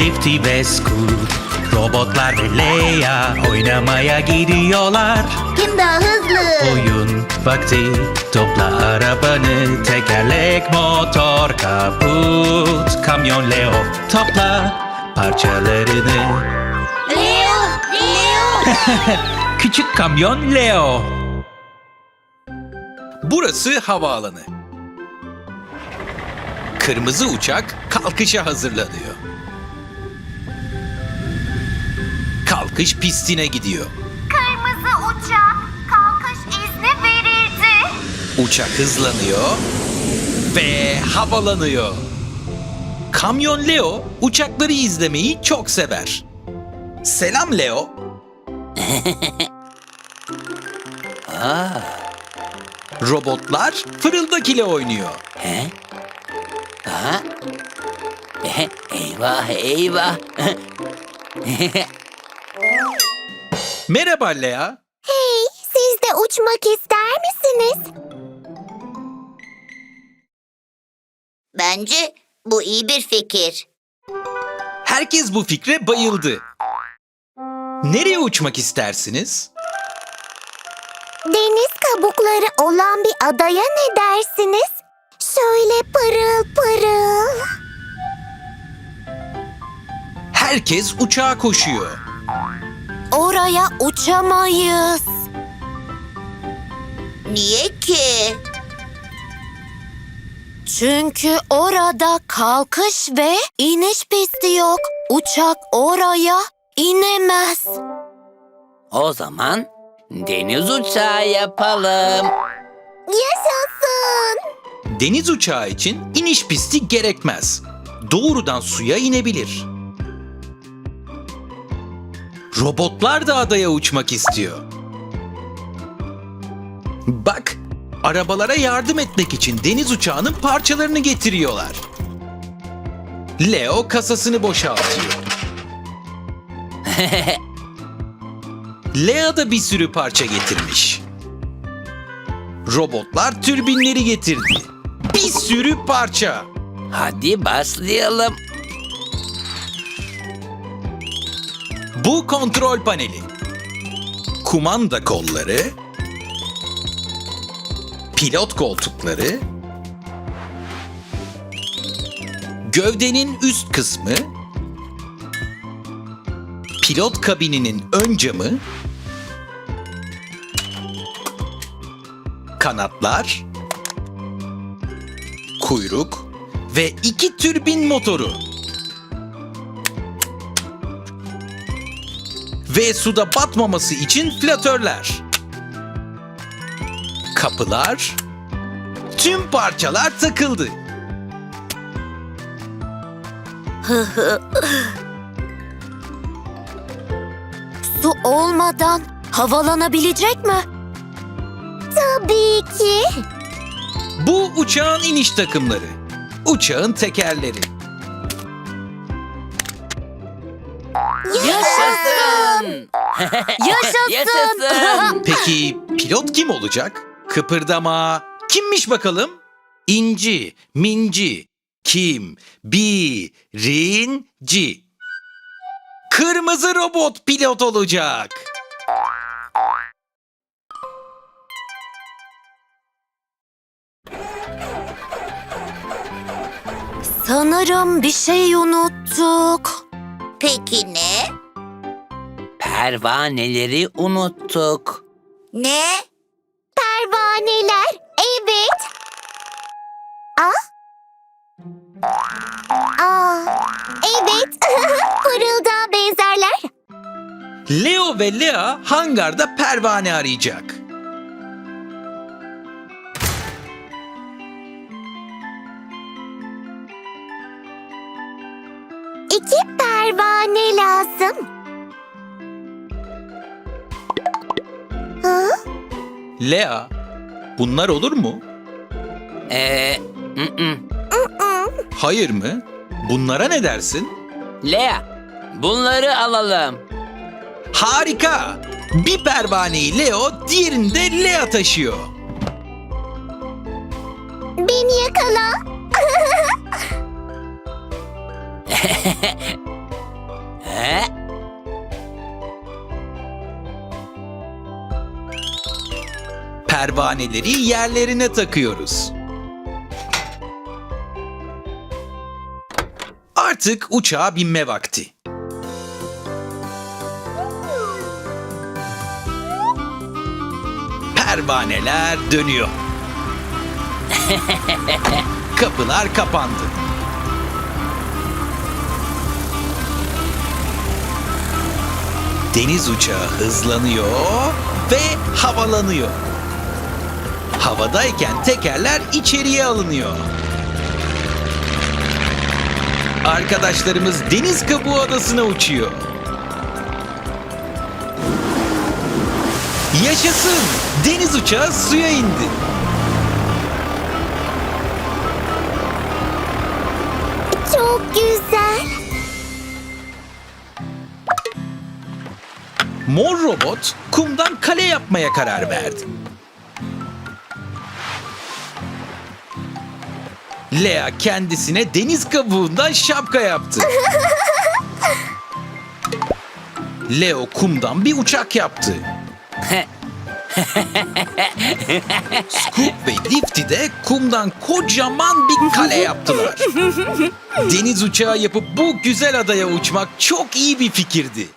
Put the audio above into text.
Lifty ve Scoot Robotlar ve Leia oynamaya gidiyorlar Kim daha hızlı? Oyun vakti Topla arabanı Tekerlek, motor, kaput Kamyon Leo Topla parçalarını Leo! Leo! Küçük kamyon Leo Burası havaalanı. Kırmızı uçak kalkışa hazırlanıyor. Kalkış pistine gidiyor. Kırmızı uçak kalkış izni verildi. Uçak hızlanıyor ve havalanıyor. Kamyon Leo uçakları izlemeyi çok sever. Selam Leo. Robotlar fırıldak ile oynuyor. He? Aha. Eyvah eyvah. Merhaba Lea. Hey, siz de uçmak ister misiniz? Bence bu iyi bir fikir. Herkes bu fikre bayıldı. Nereye uçmak istersiniz? Deniz kabukları olan bir adaya ne dersiniz? Şöyle pırıl pırıl. Herkes uçağa koşuyor. Oraya uçamayız. Niye ki? Çünkü orada kalkış ve iniş pisti yok. Uçak oraya inemez. o zaman deniz uçağı yapalım. Yaşasın. Deniz uçağı için iniş pisti gerekmez. Doğrudan suya inebilir. Robotlar da adaya uçmak istiyor. Bak, arabalara yardım etmek için deniz uçağının parçalarını getiriyorlar. Leo kasasını boşaltıyor. Lea da bir sürü parça getirmiş. Robotlar türbinleri getirdi. Bir sürü parça. Hadi başlayalım. Bu kontrol paneli. Kumanda kolları. Pilot koltukları. Gövdenin üst kısmı. Pilot kabininin ön camı. Kanatlar. Kuyruk ve iki türbin motoru. Ve suda batmaması için flatörler. Kapılar, tüm parçalar takıldı. Su olmadan havalanabilecek mi? Tabii ki. Bu uçağın iniş takımları. Uçağın tekerleri. Yaşasın. Yaşasın. Yaşasın. Peki pilot kim olacak? Kıpırdama. Kimmiş bakalım? İnci, minci, kim, birinci. Kırmızı robot pilot olacak. Sanırım bir şey unuttuk. Peki ne? Pervaneleri unuttuk. Ne? Pervaneler. Evet. Ah? Aa, evet. Pırıldağa benzerler. Leo ve Lea hangarda pervane arayacak. İki pervane lazım. Lea, bunlar olur mu? Ee, mm-mm. Hayır mı? Bunlara ne dersin? Lea, bunları alalım. Harika! Bir pervaneyi Leo, diğerini de Lea taşıyor. Beni yakala. He? Pervaneleri yerlerine takıyoruz. Artık uçağa binme vakti. Pervaneler dönüyor. Kapılar kapandı. Deniz uçağı hızlanıyor ve havalanıyor. Havadayken tekerler içeriye alınıyor. Arkadaşlarımız Deniz Kabuğu Adası'na uçuyor. Yaşasın! Deniz uçağı suya indi. Çok güzel. Mor robot kumdan kale yapmaya karar verdi. Lea kendisine deniz kabuğundan şapka yaptı. Leo kumdan bir uçak yaptı. Scoop ve Lifty de kumdan kocaman bir kale yaptılar. Deniz uçağı yapıp bu güzel adaya uçmak çok iyi bir fikirdi.